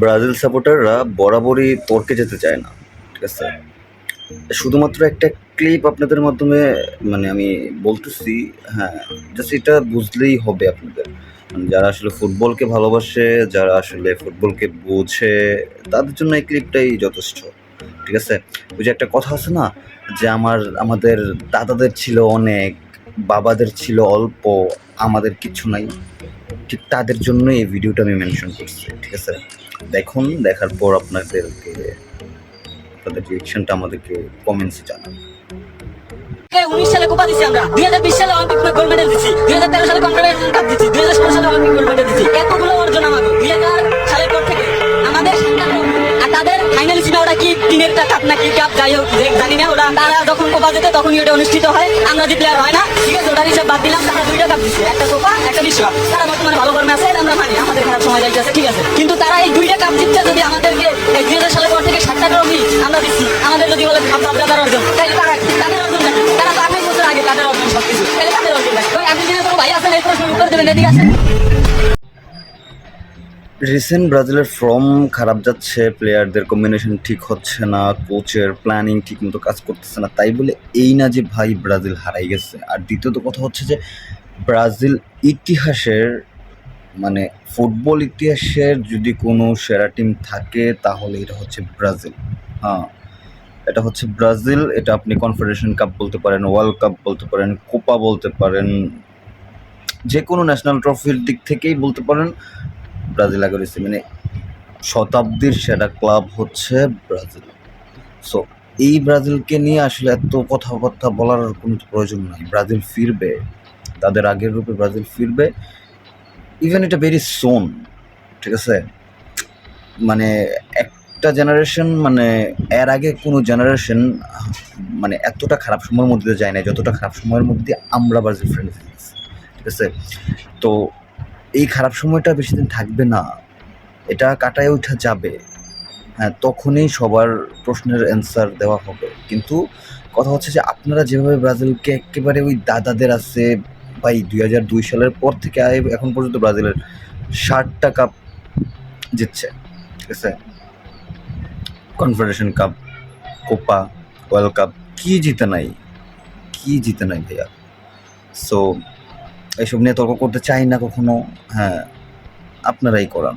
Brazil সাপোর্টাররা বরাবরই তর্কে যেতে চায় না, ঠিক আছে? শুধুমাত্র একটা ক্লিপ আপনাদের মাধ্যমে মানে আমি বলতেছি হ্যাঁ জাস্ট এটা বুঝলেই হবে আপনাদের। মানে যারা আসলে ফুটবলকে ভালোবাসে, যারা আসলে ফুটবলকে বোঝে, তাদের জন্য এই ক্লিপটাই যথেষ্ট, ঠিক আছে? ওই যে একটা কথা আছে না, যে আমার, আমাদের দাদাদের ছিল অনেক, বাবাদের ছিল অল্প, আমাদের কিছু নাই। ঠিক তাদের জন্য এই ভিডিওটা আমি মেনশন করছি, ঠিক আছে? দেখুন, দেখার পর আপনাদেরকে তাদের রিয়েকশনটা আমাদেরকে কমেন্টসে জানান। উনিশ সালে কোপা দিছি আমরা? দুই হাজার বিশ সালে অলিম্পিক গোল্ড মেডেল দুই হাজার তেরো সালে কাপ দুই হাজার ষোলো সালে অলিম্পিক গোল্ড মেডেল এতগুলো অর্জন আমাদের তিনের কাপ নাকি কাপ যাই হোক জানি না ওরা। তারা যখন কোপা যেতে, তখনই ওটা অনুষ্ঠিত হয়। আমরা যে প্লেয়ার হয় না। ঠিক আছে ওটার হিসাব বাদ দিলাম। তারা দুইটা কাপ দিচ্ছে একটা কোপা, একটা বিশ্বকাপ তারা বর্তমানে ভালো কর্মে আছে আমরা মানি। আমাদের খারাপ সময় যাইতেছে, ঠিক আছে। কিন্তু তারা এই দুইটা কাপ জিতছে যদি আমাদেরকে এই দুই হাজার সালের পর থেকে সাতটা ট্রফি আমরা দিচ্ছি। আমাদের যদি বলে কাপ দাদার অর্জন, তাহলে তারা? তাদের অর্জন তারা তো আঠাশ বছর আগে তাদের অর্জন সবকিছু। তাহলে তাদের অর্জন আর্জেন্টিনার কোনো ভাই আছেন এই প্রশ্ন উত্তর দেবেন, এদিকে আসেন। রিসেন্ট ব্রাজিলের ফর্ম খারাপ যাচ্ছে, প্লেয়ারদের কম্বিনেশন ঠিক হচ্ছে না কোচের প্ল্যানিং ঠিক মতো কাজ করতেছে না, তাই বলে এই না যে ভাই ব্রাজিল হারাই গেছে। আর দ্বিতীয়ত কথা হচ্ছে যে ব্রাজিল ইতিহাসের মানে ফুটবল ইতিহাসের যদি কোনো সেরা টিম থাকে, তাহলে এটা হচ্ছে ব্রাজিল। হ্যাঁ এটা হচ্ছে ব্রাজিল, এটা আপনি কনফেডারেশন কাপ বলতে পারেন ওয়ার্ল্ড কাপ বলতে পারেন কোপা বলতে পারেন যে কোনো ন্যাশনাল ট্রফির দিক থেকেই বলতে পারেন ব্রাজিল আগে রয়েছে মানে শতাব্দীর সেরা ক্লাব হচ্ছে ব্রাজিল। সো এই ব্রাজিলকে নিয়ে আসলে এত কথাবার্তা বলার কোনো প্রয়োজন নাই। ব্রাজিল ফিরবে, তাদের আগের রূপে ব্রাজিল ফিরবে। ইভেন এটা ভেরি সোন ঠিক আছে? মানে একটা জেনারেশন মানে এর আগে কোনো জেনারেশন মানে এতটা খারাপ সময়ের মধ্যে যায় না যতটা খারাপ সময়ের মধ্যে আমরা ব্রাজিল ফ্রেন্ড ঠিক আছে? তো এই খারাপ সময়টা বেশি দিন থাকবে না। এটা কাটায় ওঠা যাবে। হ্যাঁ তখনই সবার প্রশ্নের অ্যান্সার দেওয়া হবে। কিন্তু কথা হচ্ছে যে আপনারা যেভাবে ব্রাজিলকে একেবারে ওই দাদাদের আছে, ভাই, দুই হাজার দুই সালের পর থেকে এখন পর্যন্ত ব্রাজিলের ষাটটা কাপ জিতছে, ঠিক আছে? Confederation cup Copa world cup কী জিতে নাই? কী জিতে নাই ভাইয়া? সো এইসব নিয়ে তর্ক করতে চাই না কখনো। হ্যাঁ আপনারাই করান।